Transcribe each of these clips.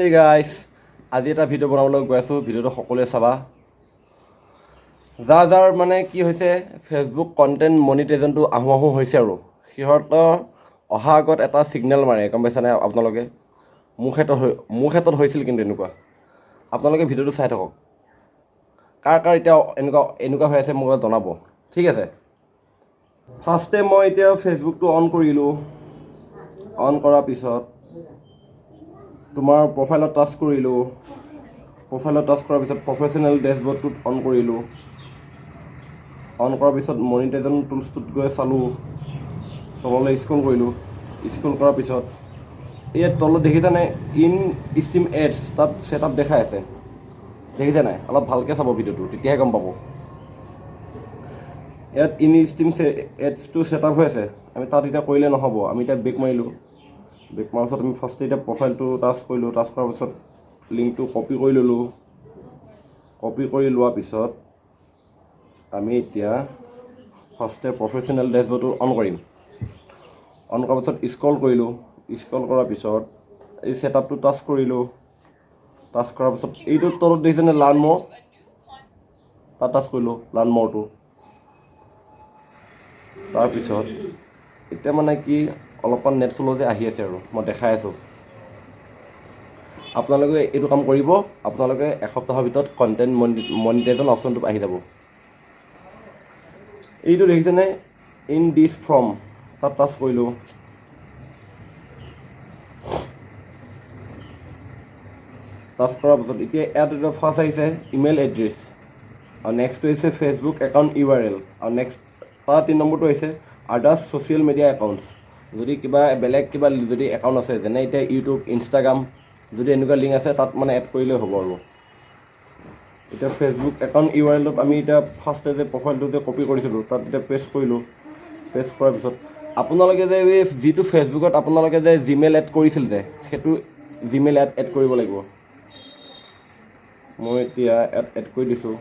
সেই গাইছ আজি এটা ভিডিঅ' বনাবলৈ গৈ আছোঁ ভিডিঅ'টো সকলোৱে চাবা। যাৰ যাৰ মানে কি হৈছে ফেচবুক কণ্টেণ্ট মনিটাইজেশ্যনটো আহোঁ আহোঁ হৈছে আৰু। সিহঁতৰ অহা আগত এটা ছিগনেল মাৰে গম পাইছানে আপোনালোকে? মোৰ ক্ষেত্ৰত হৈ মোৰ ক্ষেত্ৰত হৈছিল কিন্তু এনেকুৱা। আপোনালোকে ভিডিঅ'টো চাই থাকক। কাৰ কাৰ এতিয়া এনেকুৱা এনেকুৱা হৈ আছে মোক জনাব। ঠিক আছে? ফাৰ্ষ্টে মই এতিয়া ফেচবুকটো অন কৰিলোঁ। অন কৰাৰ পিছত তোমাৰ প্ৰফাইলত টাচ কৰিলোঁ। প্ৰফাইলত টাচ কৰাৰ পিছত প্ৰফেশ্যনেল ডেছবৰ্ডটোত অন কৰিলোঁ। অন কৰাৰ পিছত মনিটাইজন টুলছটোত গৈ চালোঁ। তললৈ স্ক্ৰল কৰিলোঁ। স্ক্ৰল কৰাৰ পিছত ইয়াত তলত দেখিছানে ইন ষ্টিম এডছ তাত ছেট আপ দেখাই আছে। দেখিছে নাই? অলপ ভালকৈ চাব ভিডিঅ'টো, তেতিয়াহে গম পাব। ইয়াত ইন ষ্টিম এডছটো ছেট আপ হৈ আছে। আমি তাত এতিয়া কৰিলে নহ'ব। আমি এতিয়া বেক মাৰিলোঁ। বেক পিছত আমি ফাৰ্ষ্টে এতিয়া প্ৰফাইলটো টাচ কৰিলোঁ টাচ কৰাৰ পিছত লিংকটো কপি কৰি ল'লোঁ। কপি কৰি লোৱাৰ পিছত আমি এতিয়া ফাৰ্ষ্টে প্ৰফেশ্যনেল ডেছবৰ্ডটো অন কৰিম। অন কৰাৰ পিছত স্ক্ৰল কৰিলোঁ। স্ক্ৰল কৰাৰ পিছত এই ছেটআপটো টাচ কৰিলোঁ। টাচ কৰাৰ পিছত এইটো তলত দেখিছেনে মোৰ তাত টাচ কৰিলোঁ লাৰ্ণ মৰটো তাৰপিছত এতিয়া মানে কি অলপমান নেট চলো যে আহি আছে আৰু, মই দেখাই আছোঁ। আপোনালোকে এইটো কাম কৰিব, আপোনালোকে এসপ্তাহৰ ভিতৰত কণ্টেণ্ট মনিটাইজন অপশ্যনটো আহি যাব। এইটো দেখিছেনে? ইন দিছ ফ্ৰম তাত টাচ কৰিলোঁ। টাচ কৰাৰ পিছত, এতিয়া ইয়াত এটা ফাৰ্ষ্ট আহিছে ইমেইল এড্ৰেছ আৰু নেক্সটটো হৈছে Facebook account U R L আৰু নেক্সট তাৰ তিনি নম্বৰটো হৈছে আদাৰ্ছ ছ'চিয়েল মিডিয়া একাউণ্টছ যদি কিবা বেলেগ কিবা যদি একাউণ্ট আছে, যেনে এতিয়া ইউটিউব ইনষ্টাগ্ৰাম যদি এনেকুৱা লিংক আছে, তাত মানে এড কৰিলেই হ'ব আৰু। এতিয়া ফেচবুক একাউণ্ট ইউ আৰ এলত আমি এতিয়া ফাৰ্ষ্টে যে প্ৰফাইলটো যে কপি কৰিছিলোঁ, তাত এতিয়া পেষ্ট কৰিলোঁ। পেষ্ট কৰাৰ পিছত, আপোনালোকে যে এই যিটো ফেচবুকত আপোনালোকে যে জিমেইল এড কৰিছিল যে, সেইটো জিমেইল এড এড কৰিব লাগিব। মই এতিয়া এড এড কৰি দিছোঁ।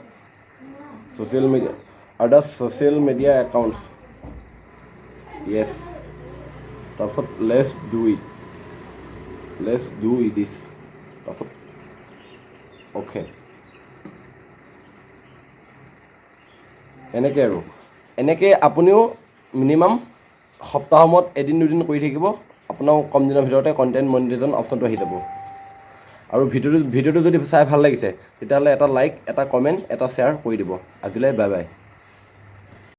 Social media others social media accounts yes তাৰপিছত let's do it let's do it দিছ তাৰপিছত অ'কে এনেকৈ আৰু। এনেকৈ আপুনিও মিনিমাম সপ্তাহৰ মূৰত এদিন দুদিন কৰি থাকিব। আপোনাৰ কম দিনৰ ভিতৰতে কণ্টেণ্ট মনিটাইজন অপশ্যনটো আহি যাব। আৰু ভিডিঅ'টো ভিডিঅ'টো যদি চাই ভাল লাগিছে তেতিয়াহ'লে এটা লাইক এটা কমেণ্ট এটা শ্বেয়াৰ কৰি দিব। আজিলৈ বাই বাই